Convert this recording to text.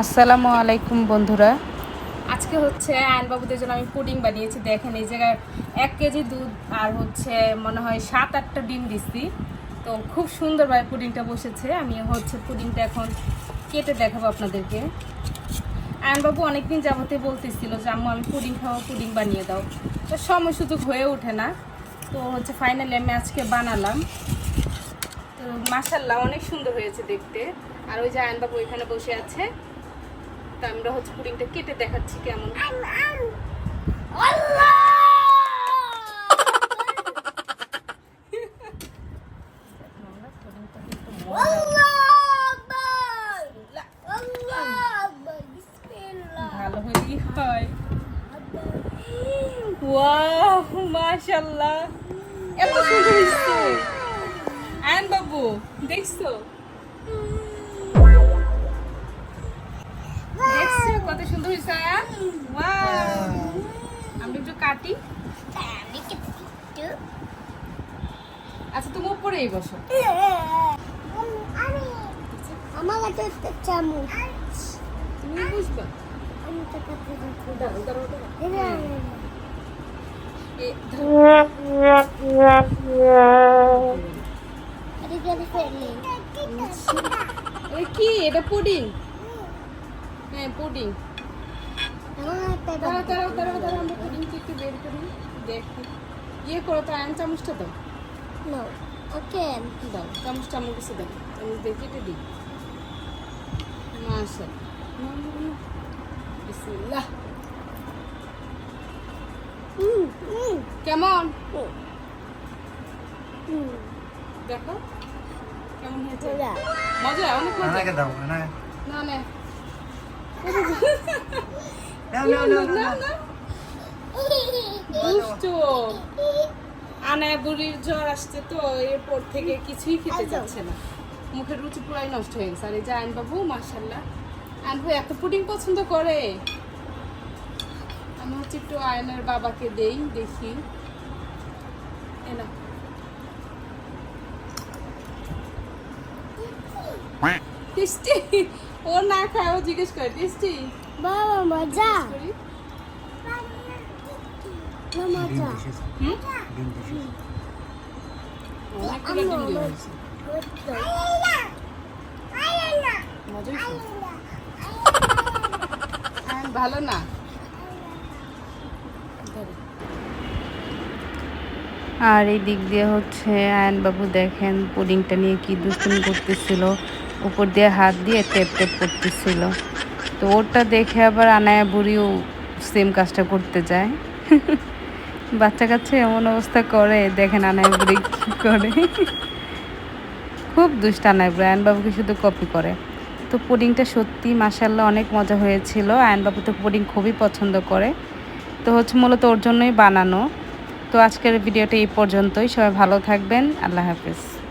আসসালামু আলাইকুম বন্ধুরা। আজকে হচ্ছে আয়নবাবুদের জন্য আমি পুডিং বানিয়েছি। দেখেন এই জায়গায় এক কেজি দুধ আর হচ্ছে মনে হয় সাত আটটা ডিম দিচ্ছি। তো খুব সুন্দরভাবে পুডিংটা বসেছে। আমি হচ্ছে পুডিংটা এখন কেটে দেখাবো আপনাদেরকে। আয়নবাবু অনেকদিন যাবতে বলতেছিল যে, আম্মু, আমি পুডিং খাব, পুডিং বানিয়ে দাও। তো সময় সুযোগ হয়ে ওঠে না। তো হচ্ছে ফাইনালি আমি আজকে বানালাম। তো মাসাল্লাহ অনেক সুন্দর হয়েছে দেখতে। আর ওই যে আয়নবাবু এখানে বসে আছে। তা আমরা হচ্ছে পুডিংটা কেটে দেখাচ্ছি কেমন। ভালো হলেই হয়। ওয়াও মাশাআল্লাহ। এত সুন্দর হয়েছে। আয়ন বাবু দেখছ? কত সুন্দর হয়েছে আয়ান আমি একটু কাটি। আচ্ছা তুমি উপরেই বসো। আমার কাছে চামচ তুমি বুঝবা কি? এটা পুডিং? হ্যাঁ পুডিং। দাঁড়াও দাঁড়াও দাঁড়াও দাঁড়াও আমরা পুডিংটা একটু বের করি দেখো। ইয়ে করো তো আয়ন চামচটা দাও। ওকে দাও চামচটা আমার কাছে দাও। চামচ দিয়ে কেটে দিই। মাশা বিসমিল্লাহ। কেমন? দেখো কেমন হয়েছে? মজা অনেক মজা। না না। দুষ্ট। আনায় বুড়ির জ্বর আসছে তো এরপর থেকে কিছুই খেতে যাচ্ছে না। মুখের রুচি পুরাই নষ্ট হয়ে গেছে। আর এই যে আইন বাবু মার্শাল্লাহ আইন এত পুডিং পছন্দ করে। আমি হচ্ছে একটু আয়নের বাবাকে দেই দেখি। এ টেস্টি। ও না খায় ও জিজ্ঞেস করে টেস্টি? বাবা মজা ভালো না আর এই দিক দিয়ে হচ্ছে আয়নবাবু দেখেন পুডিংটা নিয়ে কি দুষ্টুমি করতেছিল। উপর দিয়ে হাত দিয়ে টেপ টেপ করতেছিল। তো ওরটা দেখে আবার আনায়া বুড়িও সেম কাজটা করতে যায়। বাচ্চা কাচ্চা এমন অবস্থা করে, দেখেন আনায়া বুড়ি কী করে। খুব দুষ্ট আনায় বুড়ি, আয়নবাবুকে শুধু কপি করে। তো পুডিংটা সত্যি মাসাল্লাহ অনেক মজা হয়েছিল। আয়নবাবু তো পুডিং খুবই পছন্দ করে। তো হচ্ছে মূলত ওর জন্যই বানানো। তো আজকের ভিডিওটা এই পর্যন্তই। সবাই ভালো থাকবেন। আল্লাহ হাফেজ।